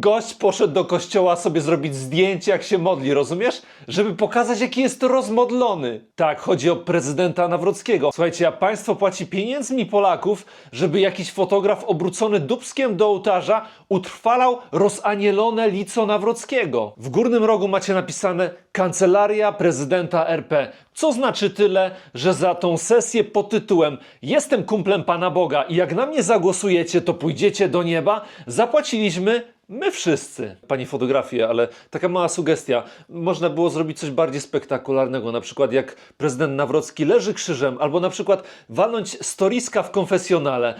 Gość poszedł do kościoła sobie zrobić zdjęcie, jak się modli, rozumiesz? Żeby pokazać, jaki jest rozmodlony. Tak, chodzi o prezydenta Nawrockiego. Słuchajcie, a państwo płaci pieniędzmi Polaków, żeby jakiś fotograf obrócony dubskiem do ołtarza utrwalał rozanielone lico Nawrockiego. W górnym rogu macie napisane Kancelaria Prezydenta RP. Co znaczy tyle, że za tą sesję pod tytułem Jestem kumplem Pana Boga i jak na mnie zagłosujecie, to pójdziecie do nieba, zapłaciliśmy my wszyscy. Pani fotografie, ale taka mała sugestia. Można było zrobić coś bardziej spektakularnego, na przykład jak prezydent Nawrocki leży krzyżem, albo na przykład walnąć storiska w konfesjonale.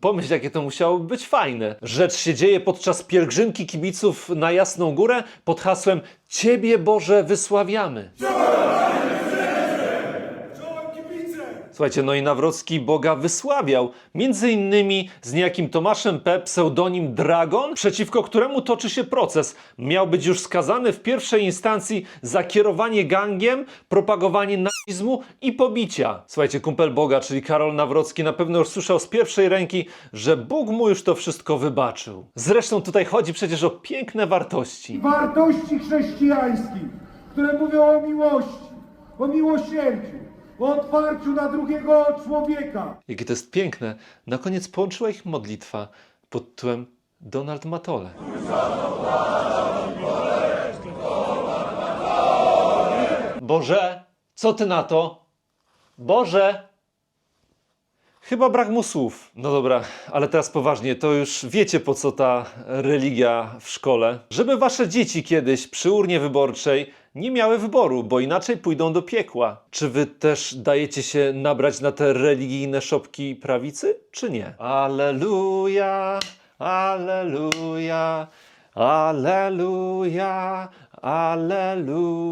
Pomyśl, jakie to musiało być fajne. Rzecz się dzieje podczas pielgrzymki kibiców na Jasną Górę pod hasłem Ciebie Boże wysławiamy. Słuchajcie, no i Nawrocki Boga wysławiał. Między innymi z niejakim Tomaszem P., pseudonim Dragon, przeciwko któremu toczy się proces. Miał być już skazany w pierwszej instancji za kierowanie gangiem, propagowanie nazizmu i pobicia. Słuchajcie, kumpel Boga, czyli Karol Nawrocki, na pewno już słyszał z pierwszej ręki, że Bóg mu już to wszystko wybaczył. Zresztą tutaj chodzi przecież o piękne wartości. wartości chrześcijańskich, które mówią o miłości, o miłosierdziu, o otwarciu na drugiego człowieka. Jakie to jest piękne. Na koniec połączyła ich modlitwa pod tytułem Donald Matole. Boże, co ty na to? Boże! Chyba brak mu słów. No dobra, ale teraz poważnie, to już wiecie po co ta religia w szkole. Żeby wasze dzieci kiedyś przy urnie wyborczej nie miały wyboru, bo inaczej pójdą do piekła. Czy wy też dajecie się nabrać na te religijne szopki prawicy, czy nie? Aleluja, aleluja, aleluja, aleluja.